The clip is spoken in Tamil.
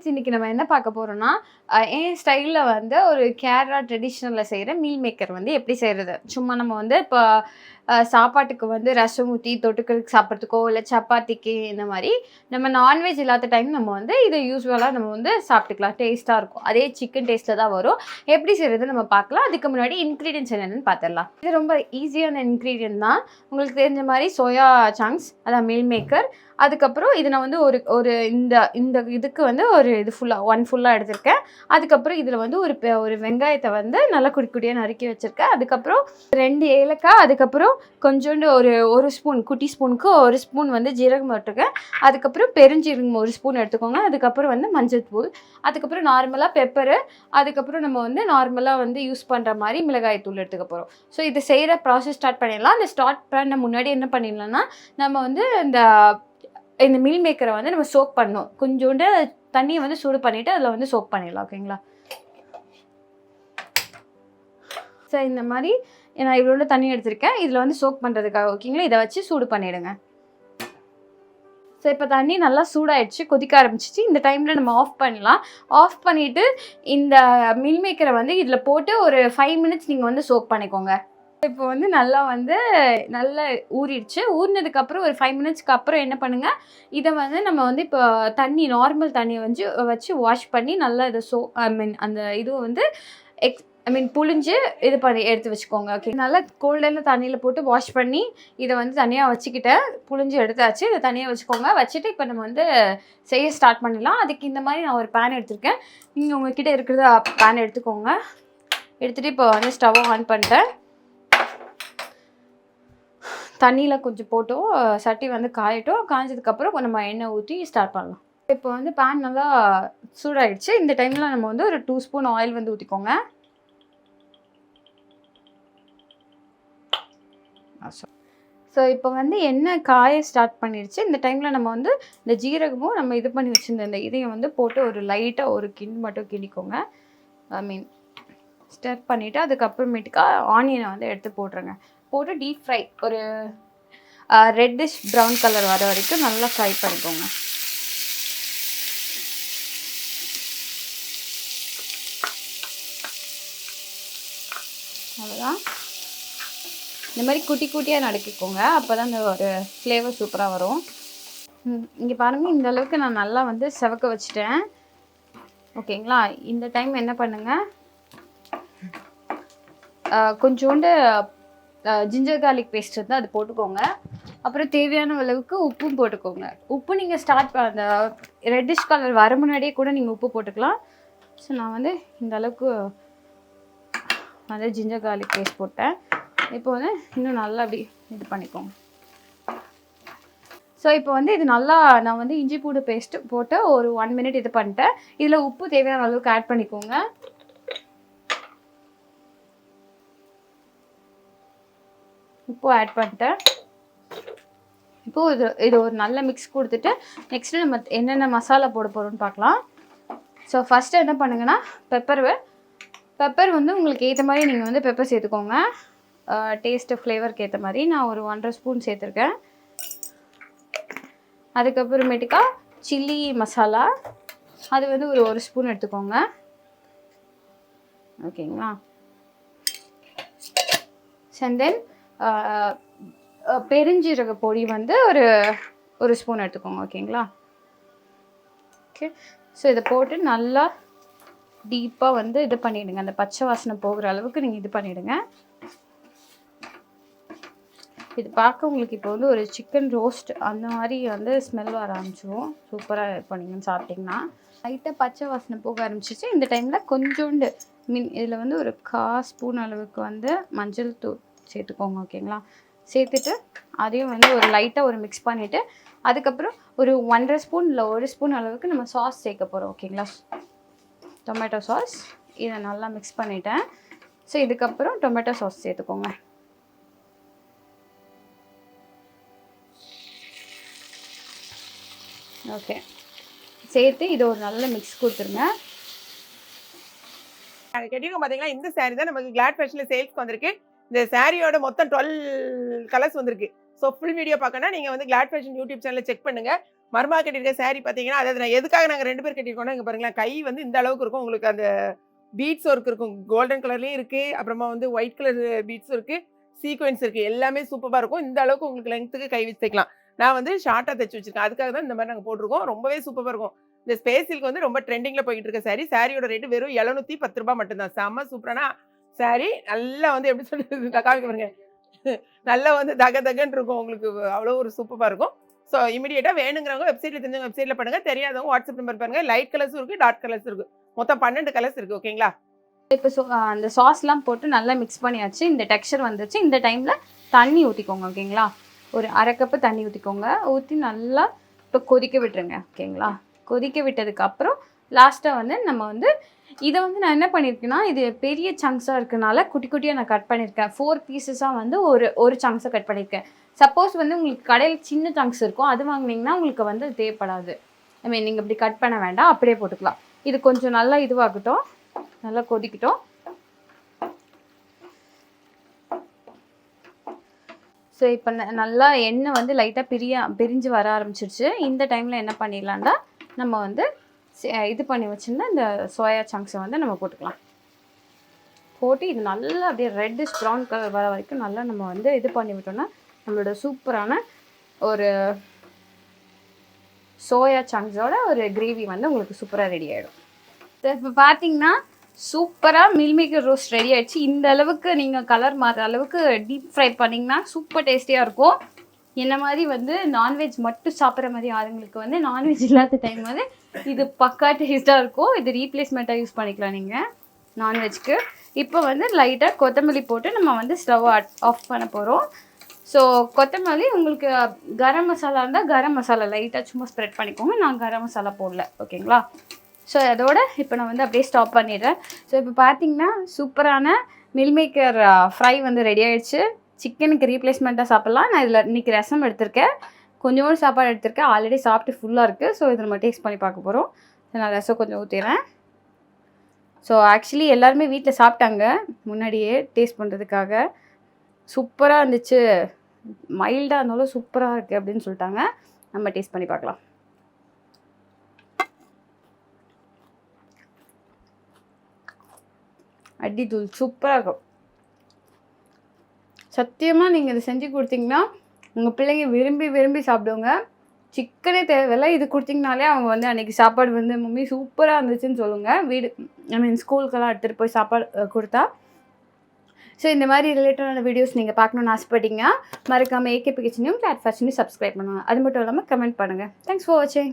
ஃப்ரெண்ட்ஸ் இன்றைக்கி நம்ம என்ன பார்க்க போகிறோம்னா என் ஸ்டைலில் வந்து ஒரு கேரளா ட்ரெடிஷ்னலில் செய்கிற மீல் மேக்கர் வந்து எப்படி செய்கிறது சும்மா நம்ம வந்து இப்போ சாப்பாட்டுக்கு வந்து ரசம் ஊற்றி தொட்டுக்கிறதுக்கு சாப்பிட்றதுக்கோ இல்லை சப்பாத்திக்கு இந்த மாதிரி நம்ம நான்வெஜ் இல்லாத டைம் நம்ம வந்து இதை யூஸ்வலாக நம்ம வந்து சாப்பிட்டுக்கலாம். டேஸ்ட்டாக இருக்கும். அதே சிக்கன் டேஸ்ட்டில் தான் வரும். எப்படி செய்கிறது நம்ம பார்க்கலாம். அதுக்கு முன்னாடி இன்க்ரீடியன்ஸ் என்னென்னு பார்த்துடலாம். இது ரொம்ப ஈஸியான இன்க்ரீடியன்ட் தான். உங்களுக்கு தெரிஞ்ச மாதிரி சோயா சாங்ஸ் அதான் மில் மேக்கர் அதுக்கப்புறம் இதை நான் வந்து ஒரு ஒரு இந்த இந்த இதுக்கு வந்து ஒரு இது ஃபுல்லாக ஒன் ஃபுல்லாக எடுத்திருக்கேன். அதுக்கப்புறம் இதில் வந்து ஒரு பெ- ஒரு வெங்காயத்தை வந்து நல்லா குடி நறுக்கி வச்சுருக்கேன். அதுக்கப்புறம் ரெண்டு ஏலக்காய் அதுக்கப்புறம் கொஞ்சோண்டு ஒரு ஒரு ஸ்பூன் குட்டி ஸ்பூனுக்கு ஒரு ஸ்பூன் வந்து ஜீரகம் போட்டுருக்கேன். அதுக்கப்புறம் பெருஞ்சீரகம் ஒரு ஸ்பூன் எடுத்துக்கோங்க. அதுக்கப்புறம் வந்து மஞ்சள் தூள். அதுக்கப்புறம் நார்மலாக பெப்பரு அதுக்கப்புறம் நம்ம வந்து நார்மலாக வந்து யூஸ் பண்ணுற மாதிரி மிளகாய் தூள் எடுத்துக்க போகிறோம் ஸோ இது செய்கிற ப்ராசஸ் ஸ்டார்ட் பண்ணிடலாம். அந்த ஸ்டார்ட் பண்ண முன்னாடி என்ன பண்ணிடலாம்னா நம்ம வந்து இந்த இந்த மில் மேக்கரை வந்து நம்ம சோக் பண்ணோம் கொஞ்சோண்டு தண்ணியை வந்து சூடு பண்ணிவிட்டு அதில் வந்து சோக் பண்ணிடலாம் ஓகேங்களா ஸோ இந்த மாதிரி நான் இவ்வளோ தண்ணி எடுத்திருக்கேன். இதில் வந்து சோக் பண்ணுறதுக்காக ஓகேங்களா இதை வச்சு சூடு பண்ணிவிடுங்க ஸோ இப்போ தண்ணி நல்லா சூடாயிடுச்சு கொதிக்க ஆரம்பிச்சிச்சு. இந்த டைமில் நம்ம ஆஃப் பண்ணலாம். ஆஃப் பண்ணிவிட்டு இந்த மில் மேக்கரை வந்து இதில் போட்டு ஒரு ஃபைவ் மினிட்ஸ் நீங்கள் வந்து சோக் பண்ணிக்கோங்க. இப்போ வந்து நல்லா வந்து நல்லா ஊறிடுச்சு. ஊறினதுக்கப்புறம் ஒரு ஃபைவ் மினிட்ஸ்க்கு அப்புறம் என்ன பண்ணுங்கள் இதை வந்து நம்ம வந்து இப்போ தண்ணி நார்மல் தண்ணியை வந்து வச்சு வாஷ் பண்ணி நல்லா இதை சோ ஐ மீன் அந்த இதுவை வந்து எக்ஸ் ஐ மீன் புழிஞ்சு இது பண்ணி எடுத்து வச்சுக்கோங்க ஓகே நல்லா கோல்டனில் தண்ணியில் போட்டு வாஷ் பண்ணி இதை வந்து தனியாக வச்சுக்கிட்டேன் புழிஞ்சு எடுத்தாச்சு இதை தனியாக வச்சுக்கோங்க. வச்சுட்டு இப்போ நம்ம வந்து செய்ய ஸ்டார்ட் பண்ணிடலாம். அதுக்கு இந்த மாதிரி நான் ஒரு பேன் எடுத்திருக்கேன். நீங்கள் உங்ககிட்ட இருக்கிறத பேன் எடுத்துக்கோங்க. எடுத்துகிட்டு இப்போ வந்து ஸ்டவ்வை ஆன் பண்ணிட்டேன். தண்ணியில் கொஞ்சம் போட்டோம். சட்டி வந்து காயட்டும். காய்ஞ்சதுக்கப்புறம் நம்ம எண்ணெய் ஊற்றி ஸ்டார்ட் பண்ணலாம். இப்போ வந்து பேன் நல்லா சூடாயிடுச்சு. இந்த டைமில் நம்ம வந்து ஒரு டூ ஸ்பூன் ஆயில் வந்து ஊற்றிக்கோங்க ஸோ இப்போ வந்து எண்ணெய் காய ஸ்டார்ட் பண்ணிடுச்சு இந்த டைமில் நம்ம வந்து இந்த ஜீரகமும் நம்ம இது பண்ணி வச்சுருந்த இந்த இதையும் வந்து போட்டு ஒரு லைட்டாக ஒரு கிண் மட்டும் கிண்டிக்கோங்க. ஐ மீன் ஸ்டர் பண்ணிவிட்டு அதுக்கப்புறமேட்டுக்கா ஆனியனை வந்து எடுத்து போட்டுருங்க. போட்டு டீப் ஃப்ரை ஒரு ரெட்டிஷ் ப்ரௌன் கலர் வர வரைக்கும் நல்லா ஃப்ரை பண்ணிக்கோங்க. அவ்வளோதான் இந்த மாதிரி குட்டி குட்டியாக நடுக்கிக்கோங்க அப்போ தான் இந்த ஒரு ஃப்ளேவர் சூப்பராக வரும். இங்கே பாருங்கள் இந்த அளவுக்கு நான் நல்லா வந்து செவக்க வச்சுட்டேன். ஓகேங்களா? இந்த டைம் என்ன பண்ணுங்கள் கொஞ்சோண்டு ஜிஞ்சர் கார்லிக் பேஸ்ட் வந்து அது போட்டுக்கோங்க. அப்புறம் தேவையான அளவுக்கு உப்பும் போட்டுக்கோங்க. உப்பு நீங்கள் ஸ்டார்ட் அந்த ரெட்டிஷ் கலர் வர முன்னாடியே கூட நீங்கள் உப்பு போட்டுக்கலாம். ஸோ நான் வந்து இந்த அளவுக்கு வந்து ஜிஞ்சர் கார்லிக் பேஸ்ட் போட்டேன். இப்போ வந்து இன்னும் நல்லா அப்படி இது பண்ணிக்கோங்க. ஸோ இப்போ வந்து இது நல்லா நான் வந்து இஞ்சி பூண்டு பேஸ்ட்டு போட்டு ஒரு ஒன் மினிட் இது பண்ணிட்டேன். இதில் உப்பு தேவையான அளவுக்கு ஆட் பண்ணிக்கோங்க. உப்பு ஆட் பண்ணிட்டேன். இப்போது இது இது ஒரு நல்ல மிக்ஸ் கொடுத்துட்டு நெக்ஸ்ட்டு நம்ம என்னென்ன மசாலா போட போகிறோம்னு பார்க்கலாம். ஸோ ஃபஸ்ட்டு என்ன பண்ணுங்கன்னா பெப்பர் பெப்பர் வந்து உங்களுக்கு ஏற்ற மாதிரி நீங்கள் வந்து பெப்பர் சேர்த்துக்கோங்க. டேஸ்ட்டு ஃப்ளேவருக்கு ஏற்ற மாதிரி நான் ஒரு ஒன்றரை ஸ்பூன் சேர்த்துருக்கேன். அதுக்கப்புறமேட்டுக்கா சில்லி மசாலா அது வந்து ஒரு ஒரு ஸ்பூன் எடுத்துக்கோங்க. ஓகேங்களா? அண்ட் தென் பெருஞ்சீரக பொடி வந்து ஒரு ஒரு ஸ்பூன் எடுத்துக்கோங்க ஓகேங்களா? ஓகே ஸோ இதை போட்டு நல்லா டீப்பாக வந்து இது பண்ணிவிடுங்க அந்த பச்சை வாசனை போகிற அளவுக்கு நீங்கள் இது பண்ணிவிடுங்க இது பார்க்க உங்களுக்கு இப்போ வந்து ஒரு சிக்கன் ரோஸ்ட் அந்த மாதிரி வந்து ஸ்மெல் வர ஆரம்பிச்சிடும் சூப்பராக இப்போ நீங்கள் சாப்பிட்டிங்கன்னா. லைட்டாக பச்சை வாசனை போக ஆரம்பிச்சிச்சு இந்த டைமில் கொஞ்சோண்டு மீன் இதில் வந்து ஒரு கா ஸ்பூன் அளவுக்கு வந்து மஞ்சள் தூள் சேர்த்துக்கோங்க ஓகேங்களா சேர்த்துட்டு அதையும் வந்து ஒரு லைட்டாக ஒரு மிக்ஸ் பண்ணிவிட்டு அதுக்கப்புறம் ஒரு ஒன்றரை ஸ்பூன் இல்லை ஒரு ஸ்பூன் அளவுக்கு நம்ம சாஸ் சேர்க்க போகிறோம் ஓகேங்களா டொமேட்டோ சாஸ் இதை நல்லா மிக்ஸ் பண்ணிட்டேன். ஸோ இதுக்கப்புறம் டொமேட்டோ சாஸ் சேர்த்துக்கோங்க. ஓகே. சேர்த்து இது ஒரு நல்ல மிக்ஸ் கொடுத்துருங்க. கேட்டீங்க பார்த்தீங்கன்னா இந்த saree தான் நமக்கு கிளாட் ஃபேஷனில் சேல்ஸ்க்கு வந்திருக்கு. இந்த சாரியோட மொத்தம் டுவெல் கலர்ஸ் வந்திருக்கு. ஸோ ஃபுல் வீடியோ பார்க்கணும்னா நீங்கள் வந்து கிளாட் ஃபேஷன் யூடியூப் சேனலை செக் பண்ணுங்கள் மர்மா கட்டியிருக்க saree பார்த்தீங்கன்னா அதாவது நான் எதுக்காக நாங்கள் ரெண்டு பேர் கட்டியிருக்கோம்னா இங்கே பாருங்களேன் கை வந்து இந்த அளவுக்கு இருக்கும். உங்களுக்கு அந்த பீட்ஸ் ஒர்க் இருக்கும். கோல்டன் கலர்லேயும் இருக்குது அப்புறமா வந்து ஒயிட் கலர் பீட்ஸும் இருக்குது சீக்வன்ஸ் இருக்குது எல்லாமே சூப்பராக இருக்கும். இந்த அளவுக்கு உங்களுக்கு லென்த்துக்கு கை வச்சு தைக்கலாம் நான் வந்து ஷார்ட்டாக தைச்சி வச்சிருக்கேன். அதுக்காக தான் இந்த மாதிரி நாங்கள் போட்டிருக்கோம். ரொம்பவே சூப்பராக இருக்கும். இந்த ஸ்பேஸிலுக்கு வந்து ரொம்ப ட்ரெண்டிங்கில் போயிட்டு இருக்க சாரி சாரியோட ரேட்டு வெறும் எழுநூற்றி பத்து ரூபாய் மட்டும்தான். செம்ம சூப்பரான சாரி நல்லா வந்து எப்படி சொல்றது? காமிக்க பாருங்க. நல்லா வந்து தக தகன்னு இருக்கும். உங்களுக்கு அவ்வளோ ஒரு சூப்பராக இருக்கும். ஸோ இமீடியட்டாக வேணுங்கிறவங்க வெப்சைட்டில் தெரிஞ்சவங்க வெப்சைட்டில் பண்ணுங்கள் தெரியாதவங்க வாட்ஸ்அப் நம்பர் பாருங்கள் லைட் கலர்ஸும் இருக்குது டார்க் கலர்ஸ் இருக்குது மொத்தம் பன்னெண்டு கலர்ஸ் இருக்குது ஓகேங்களா இப்போ சோ அந்த சாஸ்லாம் போட்டு நல்லா மிக்ஸ் பண்ணியாச்சு. இந்த டெக்ஸ்சர் வந்துச்சு இந்த டைமில் தண்ணி ஊற்றிக்கோங்க ஓகேங்களா ஒரு அரை கப்பு தண்ணி ஊற்றிக்கோங்க ஊற்றி நல்லா இப்போ கொதிக்க விட்டுருங்க. ஓகேங்களா? கொதிக்க விட்டதுக்கப்புறம் லாஸ்ட்டாக வந்து நம்ம வந்து இதை வந்து நான் என்ன பண்ணியிருக்கேன்னா இது பெரிய சங்க்ஸாக இருக்கனால குட்டி குட்டியாக நான் கட் பண்ணியிருக்கேன் ஃபோர் பீசஸாக வந்து ஒரு ஒரு சங்க்ஸை கட் பண்ணியிருக்கேன் சப்போஸ் வந்து உங்களுக்கு கடையில் சின்ன சங்க்ஸ் இருக்கும். அது வாங்குனீங்கன்னா உங்களுக்கு வந்து தேவைப்படாது. ஐ மீன் நீங்கள் இப்படி கட் பண்ண வேண்டாம். அப்படியே போட்டுக்கலாம். இது கொஞ்சம் நல்லா இதுவாகட்டும். நல்லா கொதிக்கட்டும். ஸோ இப்போ நல்லா எண்ணெய் வந்து லைட்டாக பிரிய பிரிஞ்சு வர ஆரம்பிச்சிருச்சு. இந்த டைமில் என்ன பண்ணிடலாம்டா நம்ம வந்து இது பண்ணி வச்சுருந்தா இந்த சோயா சங்க்ஸை வந்து நம்ம போட்டுக்கலாம். போட்டு இது நல்லா அப்படியே ரெட்டிஷ் ப்ரௌன் கலர் வர வரைக்கும் நல்லா நம்ம வந்து இது பண்ணி விட்டோம்னா நம்மளோட சூப்பரான ஒரு சோயா சங்க்ஸோட ஒரு கிரேவி வந்து உங்களுக்கு சூப்பராக ரெடி ஆகிடும் இப்போ பார்த்தீங்கன்னா சூப்பராக மில்மேக்கர் ரோஸ்ட் ரெடி ஆயிடுச்சு. இந்த அளவுக்கு நீங்கள் கலர் மாற அளவுக்கு டீப் ஃப்ரை பண்ணிங்கன்னா சூப்பர் டேஸ்டியாக இருக்கும். என்ன மாதிரி வந்து நான்வெஜ் மட்டும் சாப்பிட்ற மாதிரி ஆளுங்களுக்கு வந்து நான்வெஜ் இல்லாத டைம் வந்து இது பக்கா டேஸ்ட்டாக இருக்கும். இது ரீப்ளேஸ்மெண்ட்டாக யூஸ் பண்ணிக்கலாம் நீங்கள் நான்வெஜ்க்கு இப்போ வந்து லைட்டாக கொத்தமல்லி போட்டு நம்ம வந்து ஸ்டவ் ஆஃப் பண்ண போகிறோம் ஸோ கொத்தமல்லி உங்களுக்கு கரம் மசாலா இருந்தால் கரம் மசாலா லைட்டாக சும்மா ஸ்ப்ரெட் பண்ணிக்கோங்க. நான் கரம் மசாலா போடல. ஓகேங்களா ஸோ அதோட இப்போ நான் வந்து அப்படியே ஸ்டாப் பண்ணிடுறேன். ஸோ இப்போ பார்த்தீங்கன்னா சூப்பரான மில்மேக்கர் ஃப்ரை வந்து ரெடி ஆகிடுச்சு சிக்கனுக்கு ரீப்ளேஸ்மெண்ட்டாக சாப்பிட்லாம். நான் இதில் இன்றைக்கி ரசம் எடுத்திருக்கேன். கொஞ்சோண்டு சாப்பாடு எடுத்திருக்கேன். ஆல்ரெடி சாப்பிட்டு ஃபுல்லாக இருக்குது ஸோ இதை நம்ம டேஸ்ட் பண்ணி பார்க்க போகிறோம் நான் ரசம் கொஞ்சம் ஊற்றிடுறேன் ஸோ ஆக்சுவலி எல்லாருமே வீட்டில் சாப்பிட்டாங்க. முன்னாடியே டேஸ்ட் பண்ணுறதுக்காக சூப்பராக இருந்துச்சு. மைல்டாக இருந்தாலும் சூப்பராக இருக்குது அப்படின்னு சொல்லிட்டாங்க. நம்ம டேஸ்ட் பண்ணி பார்க்கலாம். அடி தூள் சூப்பராக இருக்கும். சத்தியமாக நீங்கள் இதை செஞ்சு கொடுத்தீங்கன்னா உங்கள் பிள்ளைங்க விரும்பி விரும்பி சாப்பிடுவாங்க. சிக்கனே தேவையில்லை. இது கொடுத்தீங்கனாலே அவங்க வந்து அன்றைக்கி சாப்பாடு வந்து மம்மி சூப்பராக இருந்துச்சுன்னு சொல்லுங்கள் வீடு ஐ மீன் ஸ்கூலுக்கெல்லாம் எடுத்துகிட்டு போய் சாப்பாடு கொடுத்தா. ஸோ இந்த மாதிரி ரிலேட்டடான வீடியோஸ் நீங்கள் பார்க்கணுன்னு ஆசைப்பட்டீங்க மறக்காமல் ஏகேபி கிச்சனையும் கிளாட் ஃபேஷனையும் சப்ஸ்கிரைப் பண்ணுங்கள் அது மட்டும் இல்லாமல் கமெண்ட் பண்ணுங்கள் தேங்க்ஸ் ஃபார் வாட்சிங்